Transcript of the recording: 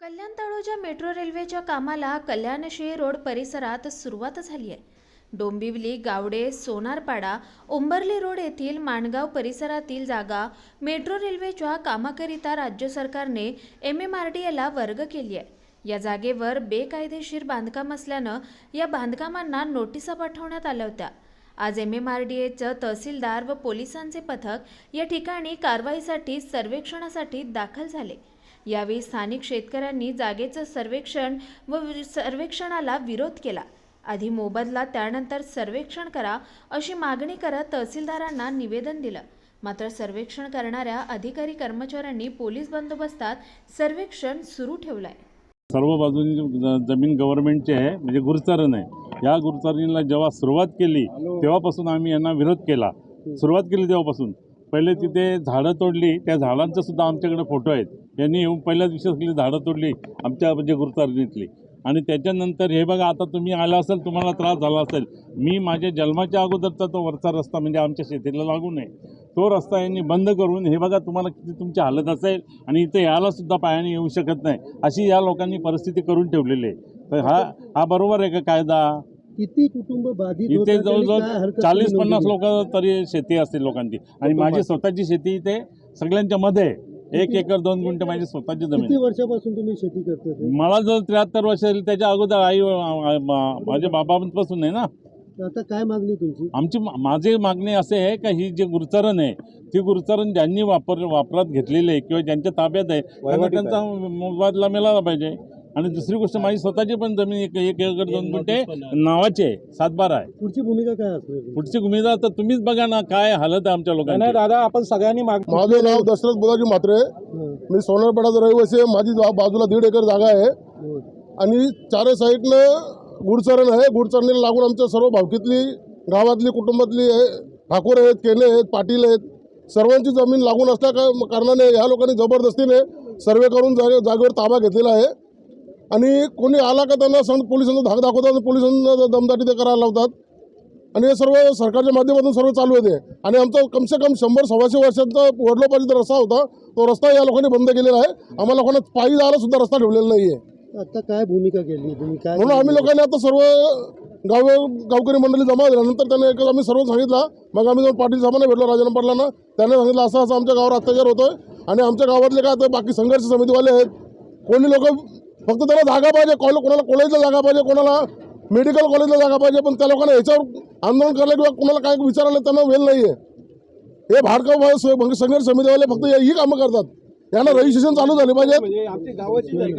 कल्याण Taloja metro रेल्वेच्या कामाला कल्याणशी road परिसरात सुरुवात झाली आहे. डोंबिवली गावडे सोनारपाडा उंबरली रोड येथील माणगाव परिसरातील जागा मेट्रो रेल्वेच्या कामाकरिता राज्य सरकारने एम एम आर डी एला वर्ग केली आहे. या जागेवर बेकायदेशीर बांधकाम असल्यानं या बांधकामांना नोटिसा पाठवण्यात आल्या होत्या. आज एम एम आर डी एचं तहसीलदार व पोलिसांचे पथक या ठिकाणी कारवाईसाठी सर्वेक्षणासाठी दाखल झाले. यावेळी स्थानिक शेतकऱ्यांनी जागेचं सर्वेक्षण व सर्वेक्षणाला विरोध केला. आधी मोबदला त्यानंतर सर्वेक्षण करा अशी मागणी करत तहसीलदारांना निवेदन दिलं. मात्र सर्वेक्षण करणाऱ्या अधिकारी कर्मचाऱ्यांनी पोलीस बंदोबस्तात सर्वेक्षण सुरू ठेवलंय. सर्व बाजूनी जमीन गव्हर्नमेंटची आहे म्हणजे गुरुचरण आहे. या गुरुचरणीला जेव्हा सुरुवात केली तेव्हापासून आम्ही यांना विरोध केला. सुरुवात केली तेव्हापासून. पहिले तिथे झाडं तोडली त्या झाडांचा सुद्धा आमच्याकडे फोटो आहेत. यांनी येऊन पहिल्याच दिवशी केली झाडं तोडली आमच्या म्हणजे गुरुतारणीतली आणि त्याच्यानंतर हे बघा आता तुम्ही आला असेल तुम्हाला त्रास झाला असेल. मी माझ्या जन्माच्या अगोदरचा तो वरचा रस्ता म्हणजे आमच्या शेतीला लागू नये. तो रस्ता यांनी बंद करून हे बघा तुम्हाला किती तुमची हालत असेल आणि इथे यायलासुद्धा पायाने येऊ शकत नाही अशी या लोकांनी परिस्थिती करून ठेवलेली आहे. तर हा हा बरोबर आहे का कायदा? किती कुटुंब बाधित इथे जवळजवळ चाळीस? पन्नास लोक तरी शेती असते लोकांची आणि माझी स्वतःची शेती इथे सगळ्यांच्या मध्ये. एक एकर दोन गुंठे माझी स्वतःची जमीन. वर्षापासून तुम्ही शेती करता? मला जर त्र्याहत्तर वर्ष झाली त्याच्या अगोदर आई माझ्या बाबांपासून आहे ना आता काय मागणी तुमची आमची माझी मागणी असे आहे का ही जे गुरुचरण आहे ती गुरुचरण ज्यांनी वापर वापरात घेतलेली आहे किंवा ज्यांच्या ताब्यात आहे त्यांना त्यांचा मोबदला मिळाला पाहिजे आणि दुसरी गोष्ट माझी स्वतःची पण जमीन एक एक एकर दोन गुंठे नावाची आहे सातबारा आहे. पुढची भूमिका काय असणार पुढची भूमिका तर तुम्हीच बघा ना काय हालत आहे आमच्या लोकांची. दादा आपण सगळ्यांनी माग माझं नाव दशरथ बुधाजी म्हात्रे हं, मी सोनारपाड्याचा रहिवासी आहे माझी जा- बाजूला दीड एकर जागा आहे. आणि चारही साईडनं गुडचरण आहे. गुडचरणीला लागून आमच्या सर्व भावकीतली गावातली कुटुंबातली आहे ठाकूर आहेत केने आहेत पाटील आहेत सर्वांची जमीन लागून असल्या का कारणाने ह्या लोकांनी जबरदस्तीने सर्वे करून जागे जागेवर ताबा घेतलेला आहे. आणि कोणी आला का त्यांना सण पोलिसांना धाक दाखवतात आणि पोलिसांना दमदाटी ते करायला लावतात. आणि हे सर्व सरकारच्या माध्यमातून सर्व चालू येते आणि आमचा कमसे कम शंभर सव्वाशे वर्षांचा वडलोपार्जित रस्ता होता. तो रस्ता या लोकांनी बंद केलेला आहे. आम्हाला कोणा पायी जायला सुद्धा रस्ता ठेवलेला नाही आहे आता काय भूमिका केली काय म्हणून आम्ही लोकांनी आता सर्व गाव गावकरी मंडळी जमा झाल्यानंतर त्यांना एकच आम्ही सर्व सांगितलं. मग आम्ही जाऊन पाटील साहेबांना भेटलो राजाराम पाटलांना. त्यांनी सांगितलं असं असं आमच्या गावावर अत्याचार होतोय. आणि आमच्या गावातले काय आता बाकी संघर्ष समितीवाले आहेत? कोणी लोक फक्त त्याला जागा पाहिजे. कॉलेज कोणाला कॉलेजला जागा पाहिजे कोणाला मेडिकल कॉलेजला जागा पाहिजे पण त्या लोकांना याच्यावर आंदोलन करायला किंवा कोणाला काय विचारायला त्यांना वेळ नाही आहे हे भाडकाव संघर्ष समितीवाले फक्त ही कामं करतात. यांना रजिस्ट्रेशन चालू झाले पाहिजे. म्हणजे